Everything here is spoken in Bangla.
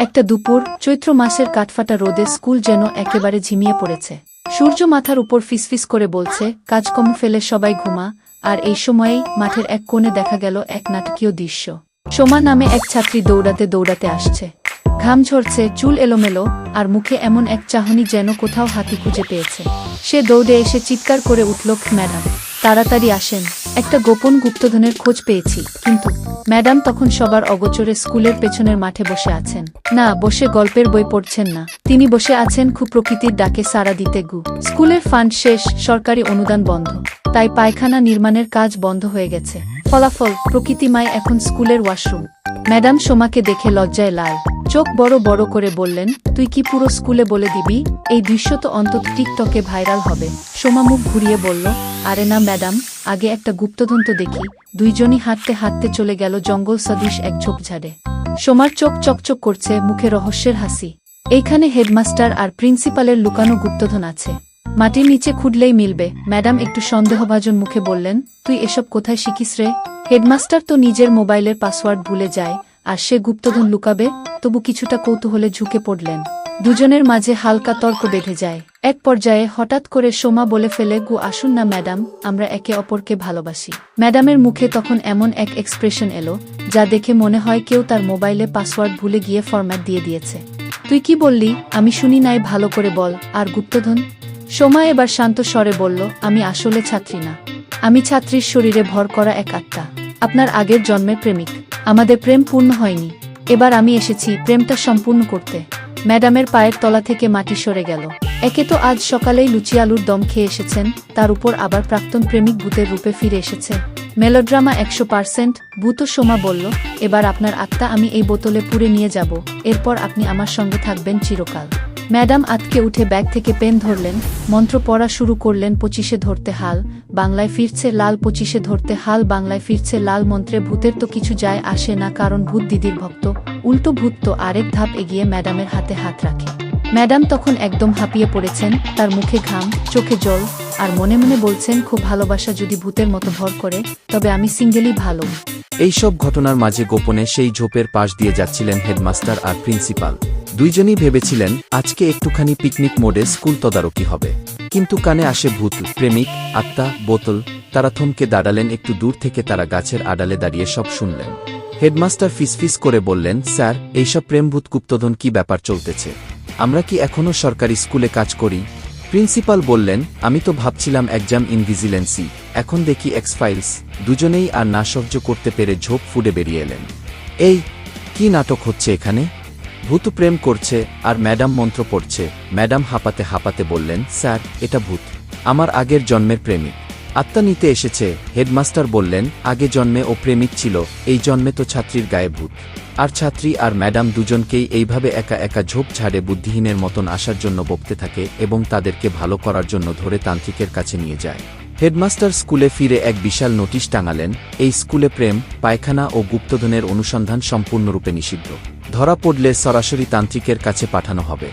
একটা দুপুর, চৈত্র মাসের কাঠফাটা রোদে স্কুল যেন একেবারে ঝিমিয়ে পড়েছে। সূর্য মাথার উপর ফিসফিস করে বলছে, কাজকর্ম ফেলে সবাই ঘুমা। আর এই সময়েই মাঠের এক কোণে দেখা গেল এক নাটকীয় দৃশ্য। সোমা নামে এক ছাত্রী দৌড়াতে দৌড়াতে আসছে। ঘাম ঝরছে, চুল এলোমেলো, আর মুখে এমন এক চাহনি যেন কোথাও হাতি খুঁজে পেয়েছে। সে দৌড়ে এসে চিৎকার করে উঠল, ম্যাডাম তাড়াতাড়ি আসেন। একটা গোপন গুপ্তধনের খোঁজ পেয়েছি, কিন্তু ম্যাডাম তখন সবার অগোচরে স্কুলের পেছনের মাঠে বসে আছেন। না, বসে গল্পের বই পড়ছেন না। তিনি বসে আছেন খুব প্রকৃতির ডাকে সারা দিতে গু। স্কুলের ফান্ড শেষ, সরকারি অনুদান বন্ধ। তাই পায়খানা নির্মাণের কাজ বন্ধ হয়ে গেছে। ফলাফল প্রকৃতি মায় এখন স্কুলের ওয়াশরুম। ম্যাডাম সোমাকে দেখে লজ্জায় লাল। চোখ বড় বড় করে বললেন, তুই কি পুরো স্কুলে বলে দিবি? এই দৃশ্য তো অন্তত টিকটকে ভাইরাল হবে। সোমা মুখ ঘুরিয়ে বলল, আরে না ম্যাডাম, আগে একটা গুপ্তধন তো দেখি। দুইজনই হাঁটতে হাঁটতে চলে গেল জঙ্গল সদৃশ এক ঝোপঝাড়ে সোমার চোখ চকচক করছে, মুখে রহস্যের হাসি। এইখানে হেডমাস্টার আর প্রিন্সিপালের লুকানো গুপ্তধন আছে। মাটির নিচে খুঁড়লেই মিলবে। ম্যাডাম একটু সন্দেহভাজন মুখে বললেন, তুই এসব কোথায় শিখিস রে? হেডমাস্টার তো নিজের মোবাইলের পাসওয়ার্ড ভুলে যায়, আর সে গুপ্তধন লুকাবে, তবু কিছুটা কৌতূহলে ঝুঁকে পড়লেন। দুজনের মাঝে হালকা তর্ক বেঁধে যায়। এক পর্যায়ে হঠাৎ করে সোমা বলে ফেলে, গু, আসুন না ম্যাডাম, আমরা একে অপরকে ভালোবাসি। ম্যাডামের মুখে তখন এমন এক এক্সপ্রেশন এলো, যা দেখে মনে হয় কেউ তার মোবাইলে পাসওয়ার্ড ভুলে গিয়ে ফরম্যাট দিয়ে দিয়েছে। তুই কি বললি? আমি শুনি নাই, ভালো করে বল, আর গুপ্তধন? সোমা এবার শান্ত স্বরে বলল, আমি আসলে ছাত্রী না। আমি ছাত্রীর শরীরে ভর করা এক আত্মা। আপনার আগের জন্মের প্রেমিক। আমাদের প্রেম পূর্ণ হয়নি। এবার আমি এসেছি প্রেমটা সম্পূর্ণ করতে। ম্যাডামের পায়ের তলা থেকে মাটি সরে গেল। একে তো আজ সকালেই লুচি আলুর দম খেয়ে এসেছেন, তার উপর আবার প্রাক্তন প্রেমিক ভূতের রূপে ফিরে এসেছে। মেলোড্রামা একশো পার্সেন্ট, ভূত সোমা বলল, এবার আপনার আত্মা আমি এই বোতলে পুরে নিয়ে যাব। এরপর আপনি আমার সঙ্গে থাকবেন চিরকাল। ম্যাডাম আতকে উঠে ব্যাগ থেকে পেন ধরলেন, মন্ত্র পড়া শুরু করলেন, পঁচিশে ধরতে হাল, বাংলায় ফিরছে লাল, পঁচিশে ধরতে হাল, বাংলায় ফিরছে লাল মন্ত্রে ভূতের তো কিছু যায় আসে না, কারণ ভূত দিদির ভক্ত। উল্টো ভূত তো আরেক ধাপ এগিয়ে ম্যাডামের হাতে হাত রাখে। ম্যাডাম তখন একদম হাঁপিয়ে পড়েছেন, তার মুখে ঘাম, চোখে জল, আর মনে মনে বলছেন, খুব ভালোবাসা যদি ভূতের মতো ভর করে, তবে আমি সিঙ্গেলই ভালো। এইসব ঘটনার মাঝে গোপনে সেই ঝোপের পাশ দিয়ে যাচ্ছিলেন হেডমাস্টার আর প্রিন্সিপাল। দুইজনই ভেবেছিলেন, আজকে একটুখানি পিকনিক মোডে স্কুল তদারকি হবে। কিন্তু কানে আসে ভূত, প্রেমিক, আত্মা, বোতল, তারা থমকে দাঁড়ালেন একটু দূর থেকে তারা গাছের আড়ালে দাঁড়িয়ে সব শুনলেন। হেডমাস্টার ফিসফিস করে বললেন, স্যার, এইসব প্রেমভূত গুপ্তধন কি ব্যাপার চলতেছে? আমরা কি এখনও সরকারি স্কুলে কাজ করি? প্রিন্সিপাল বললেন, আমি তো ভাবছিলাম এক্সাম ইনভিজিলেন্সি, এখন দেখি এক্স ফাইলস দুজনেই আর না সহ্য করতে পেরে ঝোপ ফুডে বেরিয়ে এলেন। এই, কি নাটক হচ্ছে এখানে? ভূত প্রেম করছে আর ম্যাডাম মন্ত্র পড়ছে। ম্যাডাম হাঁপাতে হাঁপাতে বললেন, স্যার, এটা ভূত। আমার আগের জন্মের প্রেমিক। আত্মা নিতে এসেছে। হেডমাস্টার বললেন, আগে জন্মে ও প্রেমিক ছিল, এই জন্মে তো ছাত্রীর গায়ে ভূত। আর ছাত্রী আর ম্যাডাম দুজনকেই এইভাবে একা একা ঝোপ ঝাড়ে বুদ্ধিহীনের মতন আসার জন্য বকতে থাকে এবং তাদেরকে ভালো করার জন্য ধরে তান্ত্রিকের কাছে নিয়ে যায়। হেডমাস্টার স্কুলে ফিরে এক বিশাল নোটিশ টাঙালেন, এই স্কুলে প্রেম, পায়খানা ও গুপ্তধনের অনুসন্ধান সম্পূর্ণরূপে নিষিদ্ধ। ধরা পড়লে সরাসরি তান্ত্রিকের কাছে পাঠানো হবে।